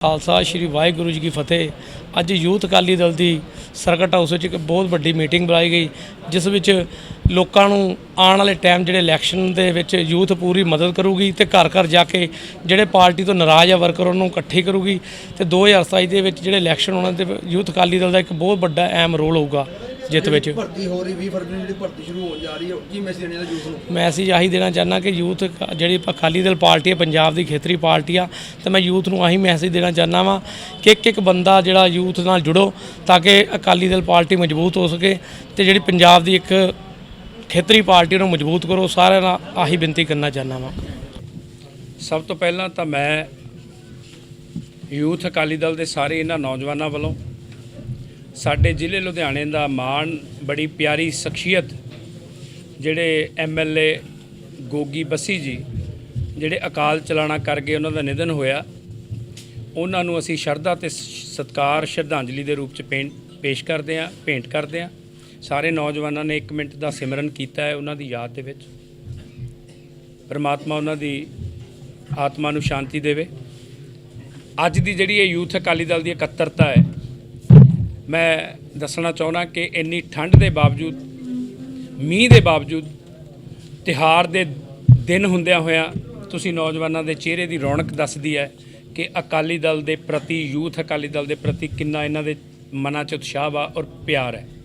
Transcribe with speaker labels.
Speaker 1: ਖਾਲਸਾ, ਸ਼੍ਰੀ ਵਾਹਿਗੁਰੂ ਜੀ ਕੀ ਫਤਿਹ। ਅੱਜ ਯੂਥ ਅਕਾਲੀ ਦਲ ਦੀ ਸਰਕਟ ਹਾਊਸ ਵਿੱਚ ਇੱਕ ਬਹੁਤ ਵੱਡੀ ਮੀਟਿੰਗ ਬੁਲਾਈ ਗਈ, ਜਿਸ ਵਿੱਚ ਲੋਕਾਂ ਨੂੰ ਆਉਣ ਵਾਲੇ ਟਾਈਮ ਜਿਹੜੇ ਇਲੈਕਸ਼ਨ ਦੇ ਵਿੱਚ ਯੂਥ ਪੂਰੀ ਮਦਦ ਕਰੂਗੀ ਤੇ ਘਰ ਘਰ ਜਾ ਕੇ ਜਿਹੜੇ ਪਾਰਟੀ ਤੋਂ ਨਾਰਾਜ਼ ਆ ਵਰਕਰ ਉਹਨਾਂ ਨੂੰ ਇਕੱਠੀ ਕਰੂਗੀ ਤੇ 2027 ਦੇ ਵਿੱਚ ਜਿਹੜੇ ਇਲੈਕਸ਼ਨ ਉਹਨਾਂ ਦੇ ਯੂਥ ਅਕਾਲੀ ਦਲ ਦਾ ਇੱਕ ਬਹੁਤ ਵੱਡਾ ਅਹਿਮ ਰੋਲ ਹੋਊਗਾ। ਜਿੱਤ ਵਿੱਚ।
Speaker 2: ਭਰਤੀ ਹੋ ਰਹੀ 20 ਫਰਵਰੀ ਨੂੰ ਜਿਹੜੀ ਭਰਤੀ ਸ਼ੁਰੂ ਹੋਣ ਜਾ ਰਹੀ ਹੈ ਕੀ ਮੈਸੇਜ ਦੇਣਾ ਯੂਥ ਨੂੰ?
Speaker 1: ਮੈਸੇਜ ਆਹੀ ਦੇਣਾ ਚਾਹੁੰਦਾ ਕਿ ਯੂਥ ਜਿਹੜੀ ਅਕਾਲੀ ਦਲ ਪਾਰਟੀ ਹੈ ਪੰਜਾਬ ਦੀ ਖੇਤਰੀ ਪਾਰਟੀ ਆ ਤੇ ਮੈਂ ਯੂਥ ਨੂੰ ਆਹੀ ਮੈਸੇਜ ਦੇਣਾ ਚਾਹੁੰਦਾ ਵਾਂ ਕਿ ਇੱਕ ਇੱਕ ਬੰਦਾ ਜਿਹੜਾ ਯੂਥ ਨਾਲ ਜੁੜੋ ਤਾਂ ਕਿ ਅਕਾਲੀ ਦਲ ਪਾਰਟੀ ਮਜ਼ਬੂਤ ਹੋ ਸਕੇ ਤੇ ਜਿਹੜੀ ਪੰਜਾਬ ਦੀ ਇੱਕ ਖੇਤਰੀ ਪਾਰਟੀ ਨੂੰ ਮਜ਼ਬੂਤ ਕਰੋ ਸਾਰਿਆਂ ਨਾਲ ਆਹੀ ਬੇਨਤੀ ਕਰਨਾ ਚਾਹੁੰਦਾ ਵਾਂ।
Speaker 3: ਸਭ ਤੋਂ ਪਹਿਲਾਂ ਤਾਂ ਮੈਂ ਯੂਥ ਅਕਾਲੀ ਦਲ ਦੇ ਸਾਰੇ ਇਹਨਾਂ ਨੌਜਵਾਨਾਂ ਵੱਲੋਂ ਸਾਡੇ ਜ਼ਿਲ੍ਹੇ ਲੁਧਿਆਣੇ ਦਾ ਮਾਣ, ਬੜੀ ਪਿਆਰੀ ਸ਼ਖਸੀਅਤ ਜਿਹੜੇ ਐਮਐਲਏ ਗੋਗੀ ਬੱਸੀ ਜੀ, ਜਿਹੜੇ ਅਕਾਲ ਚਲਾਣਾ ਕਰ ਗਏ ਉਹਨਾਂ ਦਾ ਨਿਧਨ ਹੋਇਆ, ਉਹਨਾਂ ਨੂੰ ਅਸੀਂ ਸ਼ਰਧਾ ਤੇ ਸ- ਸਤਿਕਾਰ, ਸ਼ਰਧਾਂਜਲੀ ਦੇ ਰੂਪ ਚ ਪੇਂਟ ਪੇਸ਼ ਕਰਦੇ ਹਾਂ, ਭੇਂਟ ਕਰਦੇ ਹਾਂ। ਸਾਰੇ ਨੌਜਵਾਨਾਂ ਨੇ 1 ਮਿੰਟ ਦਾ ਸਿਮਰਨ ਕੀਤਾ ਹੈ ਉਹਨਾਂ ਦੀ ਯਾਦ ਦੇ ਵਿੱਚ। ਪਰਮਾਤਮਾ ਉਹਨਾਂ ਦੀ ਆਤਮਾ ਨੂੰ ਸ਼ਾਂਤੀ ਦੇਵੇ। ਅੱਜ ਦੀ ਜਿਹੜੀ ਇਹ ਯੂਥ ਅਕਾਲੀ ਦਲ ਦੀ ਇਕੱਤਰਤਾ ਹੈ ਮੈਂ ਦੱਸਣਾ ਚਾਹੁੰਦਾ ਕਿ ਇੰਨੀ ਠੰਡ ਦੇ ਬਾਵਜੂਦ, ਮੀਂਹ ਦੇ ਬਾਵਜੂਦ ਤਿਹਾਰ ਦੇ ਦਿਨ ਹੁੰਦਿਆਂ ਹੋਇਆਂ ਤੁਸੀਂ ਨੌਜਵਾਨਾਂ ਦੇ ਚਿਹਰੇ ਦੀ ਰੌਣਕ ਦੱਸਦੀ ਹੈ ਕਿ ਅਕਾਲੀ ਦਲ ਦੇ ਪ੍ਰਤੀ, ਯੂਥ ਅਕਾਲੀ ਦਲ ਦੇ ਪ੍ਰਤੀ ਕਿੰਨਾ ਇਹਨਾਂ ਦੇ ਮਨਾਂ 'ਚ ਉਤਸ਼ਾਹ ਵਾ ਔਰ ਪਿਆਰ ਹੈ।